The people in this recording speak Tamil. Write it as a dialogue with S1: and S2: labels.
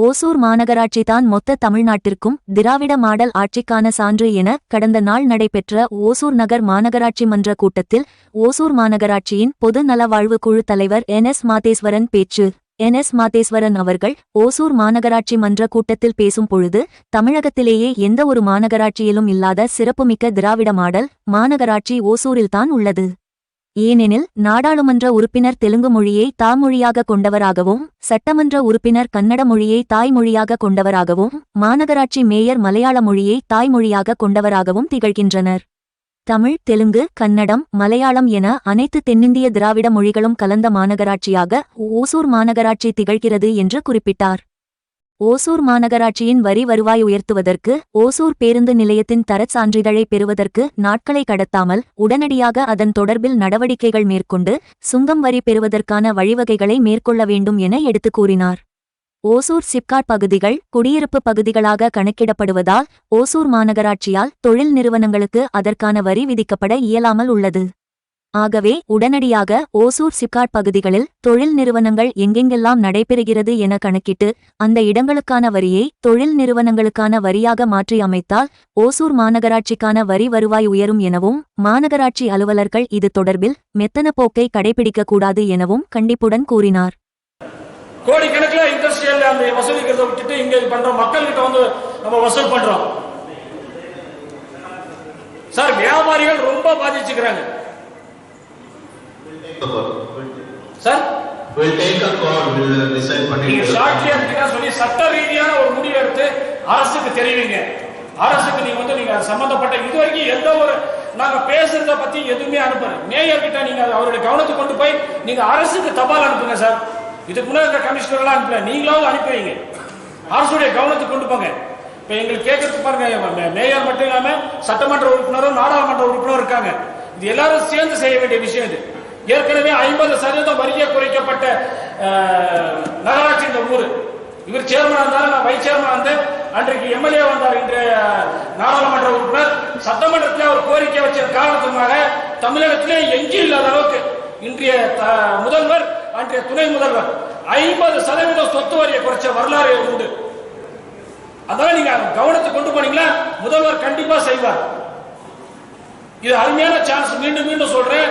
S1: ஓசூர் மாநகராட்சி தான் மொத்த தமிழ்நாட்டிற்கும் திராவிட மாடல் ஆட்சிக்கான சான்று என கடந்த நாள் நடைபெற்ற ஓசூர் நகர் மாநகராட்சி மன்ற கூட்டத்தில் ஓசூர் மாநகராட்சியின் பொது நலவாழ்வு குழு தலைவர் என் எஸ் மாதேஸ்வரன் பேச்சு. என் எஸ் மாதேஸ்வரன் அவர்கள் ஓசூர் மாநகராட்சி மன்ற கூட்டத்தில் பேசும் பொழுது தமிழகத்திலேயே எந்த ஒரு மாநகராட்சியிலும் இல்லாத சிறப்புமிக்க திராவிட மாடல் மாநகராட்சி ஓசூரில்தான் உள்ளது. ஏனெனில் நாடாளுமன்ற உறுப்பினர் தெலுங்கு மொழியை தாமொழியாக கொண்டவராகவும் சட்டமன்ற உறுப்பினர் கன்னட மொழியை தாய்மொழியாக கொண்டவராகவும் மாநகராட்சி மேயர் மலையாள மொழியை தாய்மொழியாக கொண்டவராகவும் திகழ்கின்றனர். தமிழ் தெலுங்கு கன்னடம் மலையாளம் என அனைத்து தென்னிந்திய திராவிட மொழிகளும் கலந்த மாநகராட்சியாக ஓசூர் மாநகராட்சி திகழ்கிறது என்று குறிப்பிட்டார். ஓசூர் மாநகராட்சியின் வரி வருவாய் உயர்த்துவதற்கு ஓசூர் பேருந்து நிலையத்தின் தரச் சான்றிதழை பெறுவதற்கு நாட்களை கடத்தாமல் உடனடியாக அதன் தொடர்பில் நடவடிக்கைகள் மேற்கொண்டு சுங்கம் வரி பெறுவதற்கான வழிவகைகளை மேற்கொள்ள வேண்டும் என எடுத்துக் கூறினார். ஓசூர் சிப்காட் பகுதிகள் குடியிருப்பு பகுதிகளாக கணக்கிடப்படுவதால் ஓசூர் மாநகராட்சியால் தொழில் நிறுவனங்களுக்கு அதற்கான வரி விதிக்கப்பட இயலாமல் உள்ளது. ஆகவே உடனடியாக ஓசூர் சிப்காட் பகுதிகளில் தொழில் நிறுவனங்கள் எங்கெங்கெல்லாம் நடைபெறுகிறது என கணக்கிட்டு அந்த இடங்களுக்கான வரியை தொழில் நிறுவனங்களுக்கான வரியாக மாற்றி அமைத்தால் ஓசூர் மாநகராட்சிக்கான வரி வருவாய் உயரும் எனவும் மாநகராட்சி அலுவலர்கள் இது தொடர்பில் மெத்தன போக்கை கடைபிடிக்கக்கூடாது எனவும் கண்டிப்புடன் கூறினார்.
S2: கோடிக்கணக்கில் இண்டஸ்ட்ரியல் அந்த வசூலிக்கிறத விட்டுட்டு இங்க பண்றோம். மக்கள்கிட்ட வந்து நம்ம வசூல் பண்றோம். சார் வியாபாரிகள் ரொம்ப பாதிச்சுக்கிறாங்க. Sir
S3: We'll take a call, decide பண்ணிட்டு.
S2: அப்படின்னா சொல்லி சட்ட ரீதியான ஒரு முடிவு எடுத்து அரசுக்கு தெரிவிங்க. அரசுக்கு நீங்க வந்து நீங்க சம்பந்தப்பட்ட இது வரைக்கும் எந்த ஒரு நாங்க பேசுறத பத்தி எதுவுமே அனுப்பல. மேயர் கிட்ட நீங்க அவருடைய கவனத்துக்கு கொண்டு போய் நீங்க அரசுக்கு தபால் அனுப்புங்க சார் இதுக்கு முன்னாடி கமிஷனர் எல்லாம் அனுப்பல. நீங்களாவது அனுப்பி வைங்க அரசுடைய கவனத்துக்கு கொண்டு போங்க. இப்ப எங்களுக்கு கேட்கறதுக்கு பாருங்க மேயர் மட்டும் இல்லாம சட்டமன்ற உறுப்பினரும் நாடாளுமன்ற உறுப்பினரும் இருக்காங்க. இது எல்லாரும் சேர்ந்து செய்ய வேண்டிய விஷயம் இது. ஏற்கனவே ஐம்பது சதவீதம் வரியை குறைக்கப்பட்ட நகராட்சி இந்த ஊரு. இவர் சேர்மனா இருந்தாலும் நான் வைஸ் சேர்மனா இருந்தேன் அன்றைக்கு எம்எல்ஏ வந்தார் இன்றைய நாடாளுமன்ற உறுப்பினர். சட்டமன்றத்தில் அவர் கோரிக்கை வச்ச காரணத்தினால தமிழகத்திலே எங்கேயும் இல்லாத அளவுக்கு இன்றைய த- முதல்வர் அன்றைய துணை முதல்வர் ஐம்பது சதவீதம் சொத்து வரியை குறைச்ச வரலாறு உண்டு. அதனால நீங்க கவனத்தை கொண்டு போனீங்களா? முதல்வர் கண்டிப்பா செய்வார். இது அருமையான சான்ஸ் மீண்டும் மீண்டும் சொல்றேன்.